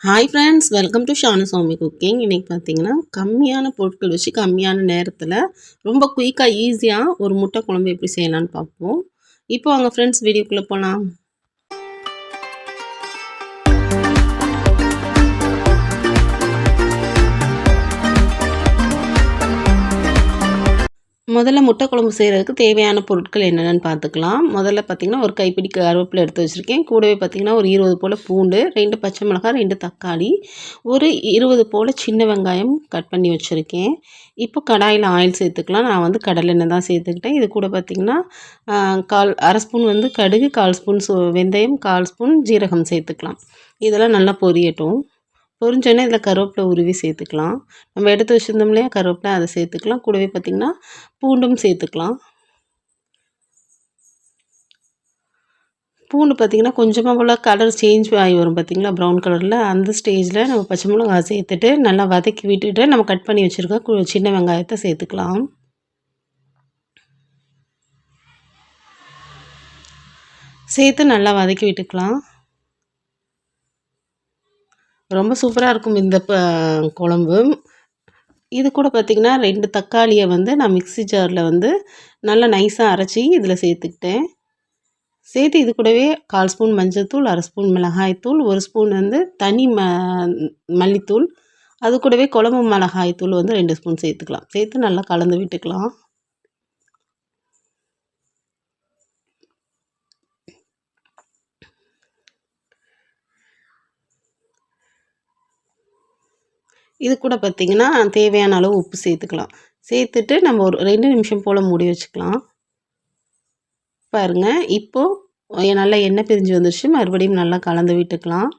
Hi friends welcome to Shanu Swami cooking இன்றைக்கி பார்த்தீங்கன்னா கம்மியான பொருட்கள் வச்சு கம்மியான நேரத்தில் ரொம்ப குயிக்காக ஈஸியாக ஒரு முட்டை குழம்பு எப்படி செய்யலான்னு பார்ப்போம் இப்போ அவங்க ஃப்ரெண்ட்ஸ் வீடியோக்குள்ளே போகலாம் முதல்ல முட்டை குழம்பு செய்கிறதுக்கு தேவையான பொருட்கள் என்னென்னு பார்த்துக்கலாம். முதல்ல பார்த்திங்கன்னா ஒரு கைப்பிடி கருவேப்பிலை எடுத்து வச்சுருக்கேன். கூடவே பார்த்திங்கன்னா ஒரு இருபது போல் பூண்டு ரெண்டு பச்சை மிளகாய் ரெண்டு தக்காளி ஒரு இருபது போல் சின்ன வெங்காயம் கட் பண்ணி வச்சுருக்கேன். இப்போ கடாயில் ஆயில் சேர்த்துக்கலாம். நான் வந்து கடலெண்ணெய் தான் சேர்த்துக்கிட்டேன். இது கூட பார்த்திங்கன்னா கால் அரை ஸ்பூன் வந்து கடுகு கால் ஸ்பூன் வெந்தயம் கால் ஸ்பூன் ஜீரகம் சேர்த்துக்கலாம். இதெல்லாம் நல்லா பொரியட்டும். பொரிஞ்சோடனே இதில் கருவேப்பிலை உருவி சேர்த்துக்கலாம். நம்ம எடுத்து வச்சுருந்தோம் இல்லையா கருவேப்பிலை அதை சேர்த்துக்கலாம். கூடவே பார்த்திங்கன்னா பூண்டும் சேர்த்துக்கலாம். பூண்டு பார்த்திங்கன்னா கொஞ்சமாக போல் கலர் சேஞ்ச் ஆகி வரும் பார்த்திங்களா ப்ரௌன் கலரில் அந்த ஸ்டேஜில் நம்ம பச்சை மிளகாய் சேர்த்துட்டு நல்லா வதக்கி விட்டுட்டு நம்ம கட் பண்ணி வச்சுருக்க சின்ன வெங்காயத்தை சேர்த்துக்கலாம். சேர்த்து நல்லா வதக்கி விட்டுக்கலாம். ரொம்ப சூப்பராக இருக்கும் இந்த குழம்பு. இது கூட பார்த்திங்கன்னா ரெண்டு தக்காளியை வந்து நான் மிக்ஸி ஜாரில் வந்து நல்லா நைஸாக அரைச்சி இதில் சேர்த்துக்கிட்டேன். சேர்த்து இது கூடவே கால் ஸ்பூன் மஞ்சள் தூள் அரை ஸ்பூன் மிளகாய்த்தூள் ஒரு ஸ்பூன் வந்து தனி ம மல்லித்தூள். அது கூடவே குழம்பு மிளகாய் தூள் வந்து ரெண்டு ஸ்பூன் சேர்த்துக்கலாம். சேர்த்து நல்லா கலந்து விட்டுக்கலாம். இது கூட பார்த்திங்கன்னா தேவையான அளவு உப்பு சேர்த்துக்கலாம். சேர்த்துட்டு நம்ம ஒரு ரெண்டு நிமிஷம் போல் மூடி வச்சுக்கலாம். பாருங்கள் இப்போது நல்லா எண்ணெய் பிரிஞ்சு வந்துருச்சு. மறுபடியும் நல்லா கலந்து விட்டுக்கலாம்.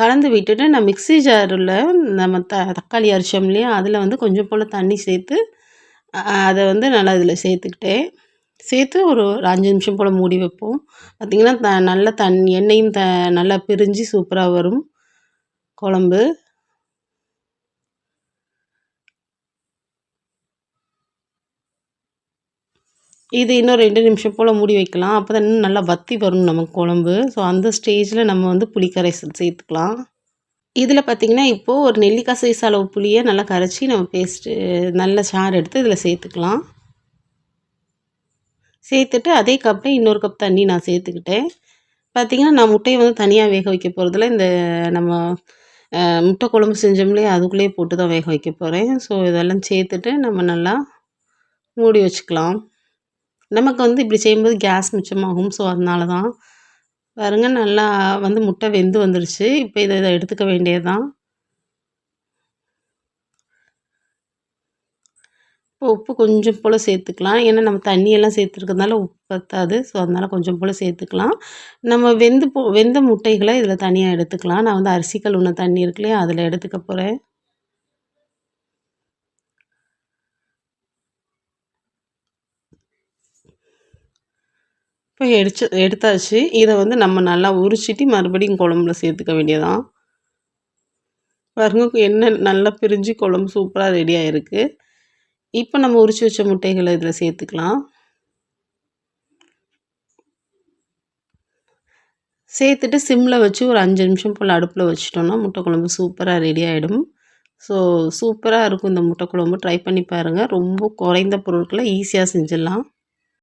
கலந்து விட்டுட்டு நான் மிக்ஸி ஜாரில் நம்ம த தக்காளி அரிச்சோம் இல்லையா? அதில் வந்து கொஞ்சம் போல் தண்ணி சேர்த்து அதை வந்து நல்லா இதில் சேர்த்துக்கிட்டேன். சேர்த்து ஒரு ஒரு அஞ்சு நிமிஷம் போல் மூடி வைப்போம். பார்த்திங்கன்னா த நல்ல தண் எண்ணெயும் த நல்லா பிரிஞ்சு சூப்பராக வரும். குழம்பு. இது இன்னும் ரெண்டு நிமிஷம் போல் மூடி வைக்கலாம். அப்போ தான் இன்னும் நல்லா வத்தி வரும் நமக்கு குழம்பு. ஸோ அந்த ஸ்டேஜில் நம்ம வந்து புளி கரைசல் சேர்த்துக்கலாம். இதில் பார்த்திங்கன்னா இப்போது ஒரு நெல்லிக்காய் சைஸ் அளவு புளியை நல்லா கரைச்சி நம்ம பேஸ்ட்டு நல்ல சாறு எடுத்து இதில் சேர்த்துக்கலாம். சேர்த்துட்டு அதே கப்பில் இன்னொரு கப் தண்ணி நான் சேர்த்துக்கிட்டேன். பார்த்திங்கன்னா நான் முட்டையை வந்து தனியாக வேக வைக்க போகிறதுல இந்த நம்ம முட்டை குழம்பு செஞ்சோம்லேயே அதுக்குள்ளேயே போட்டு தான் வேக வைக்க போகிறேன் ஸோ இதெல்லாம் சேர்த்துட்டு நம்ம நல்லா மூடி வச்சுக்கலாம். நமக்கு வந்து இப்படி செய்யும்போது கேஸ் மிச்சமாகும். ஸோ அதனால தான் பாருங்க நல்லா வந்து முட்டை வெந்து வந்துருச்சு. இப்போ இதை இதை எடுத்துக்க வேண்டியது தான் இப்போ உப்பு கொஞ்சம் போல் சேர்த்துக்கலாம். ஏன்னா நம்ம தண்ணியெல்லாம் சேர்த்துருக்கறதுனால உப்பு பத்தாது. ஸோ அதனால் கொஞ்சம் போல் சேர்த்துக்கலாம். நம்ம வெந்து போ வெந்த முட்டைகளை இதில் தனியாக எடுத்துக்கலாம். நான் வந்து அரிசி கழுவுன தண்ணி இருக்கு இல்லையா அதில் எடுத்துக்க போகிறேன் இப்போ எடுத்து எடுத்தாச்சு. இதை வந்து நம்ம நல்லா உரிச்சிட்டு மறுபடியும் குழம்புல சேர்த்துக்க வேண்டியதான் பாருங்க என்ன நல்லா பிரிஞ்சு குழம்பு சூப்பராக ரெடியாக இருக்குது இப்போ நம்ம உரிச்சு வச்ச முட்டைகளை இதில் சேர்த்துக்கலாம். சேர்த்துட்டு சிம்மில் வச்சு ஒரு அஞ்சு நிமிஷம் போல் அடுப்பில் வச்சிட்டோம்னா முட்டை குழம்பு சூப்பராக ரெடி ஆகிடும் ஸோ சூப்பராக இருக்கும் இந்த முட்டை குழம்பு. ட்ரை பண்ணி பாருங்கள் ரொம்ப குறைந்த பொருட்களை ஈஸியாக செஞ்சிடலாம்.